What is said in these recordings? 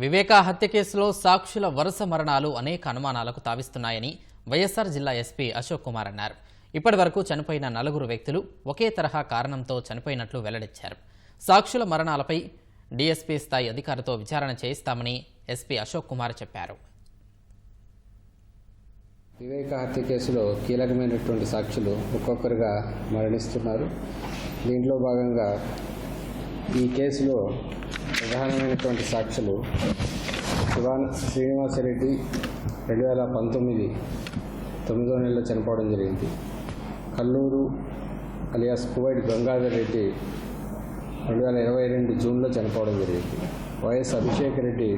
వివేక హత్య కేసులో సాక్షుల వరుస మరణాలు అనేక అనుమానాలకు తావిస్తున్నాయని వైఎస్ఆర్ జిల్లా ఎస్పీ అశోక్ కుమార్ అన్నారు. ఇప్పటి వరకు చనిపోయిన నలుగురు వ్యక్తులు ఒకే తరహా కారణంతో చనిపోయినట్లు వెల్లడించారు. సాక్షుల మరణాలపై డీఎస్పీ స్థాయి అధికారితో విచారణ చేయిస్తామని ఎస్పీ అశోక్ కుమార్ చెప్పారు. వివేక హత్య కేసులో కీలకమైనటువంటి సాక్షులు ఒక్కొక్కరుగా మరణిస్తున్నారు. దీంట్లో భాగంగా ఈ కేసులో ప్రధానమైనటువంటి సాక్షులు శివాన్ శ్రీనివాసరెడ్డి రెండు వేల పంతొమ్మిది తొమ్మిదో నెలలో చనిపోవడం జరిగింది. కల్లూరు అలియాస్ కువైట్ గంగాధర్ రెడ్డి రెండు వేల ఇరవై రెండు జూన్లో చనిపోవడం జరిగింది. వైఎస్ అభిషేక్ రెడ్డి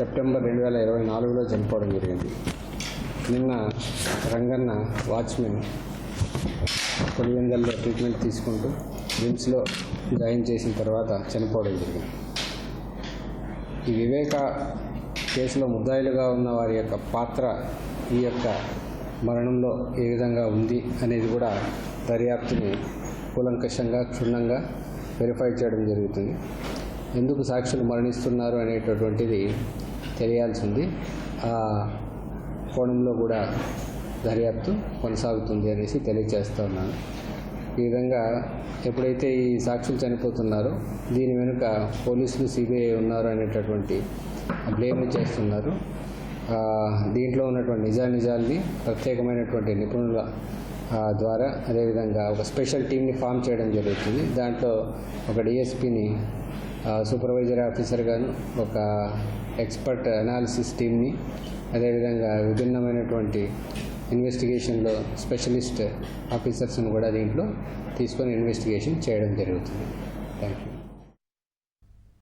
సెప్టెంబర్ రెండు వేల ఇరవై నాలుగులో చనిపోవడం జరిగింది. నిన్న రంగన్న వాచ్మెన్ కొలివెందల్లో ట్రీట్మెంట్ తీసుకుంటూ రిమ్స్లో జాయిన్ చేసిన తర్వాత చనిపోవడం జరిగింది. ఈ వివేక కేసులో ముద్దాయిలుగా ఉన్న వారి యొక్క పాత్ర ఈ యొక్క మరణంలో ఏ విధంగా ఉంది అనేది కూడా దర్యాప్తుని కూలంకషంగా క్షుణ్ణంగా వెరిఫై చేయడం జరుగుతుంది. ఎందుకు సాక్షులు మరణిస్తున్నారు అనేటటువంటిది తెలియాల్సి ఉంది. కోణంలో కూడా దర్యాప్తు కొనసాగుతుంది అనేసి తెలియజేస్తూ ఉన్నాను ఈ విధంగా ఎప్పుడైతే ఈ సాక్షులు చనిపోతున్నారో దీని వెనుక పోలీసులు సిబిఐ ఉన్నారు అనేటటువంటి బ్లేమ్ చేస్తున్నారు. దీంట్లో ఉన్నటువంటి నిజానిజాల్ని ప్రత్యేకమైనటువంటి నిపుణుల ద్వారా అదేవిధంగా ఒక స్పెషల్ టీంని ఫామ్ చేయడం జరుగుతుంది. దాంట్లో ఒక డిఎస్పిని సూపర్వైజర్ ఆఫీసర్ గాను ఒక ఎక్స్పర్ట్ అనాలిసిస్ టీమ్ని అదేవిధంగా విభిన్నమైనటువంటి ఇన్వెస్టిగేషన్లో స్పెషలిస్ట్ ఆఫీసర్స్ని కూడా దీంట్లో తీసుకొని ఇన్వెస్టిగేషన్ చేయడం జరుగుతుంది. Thank you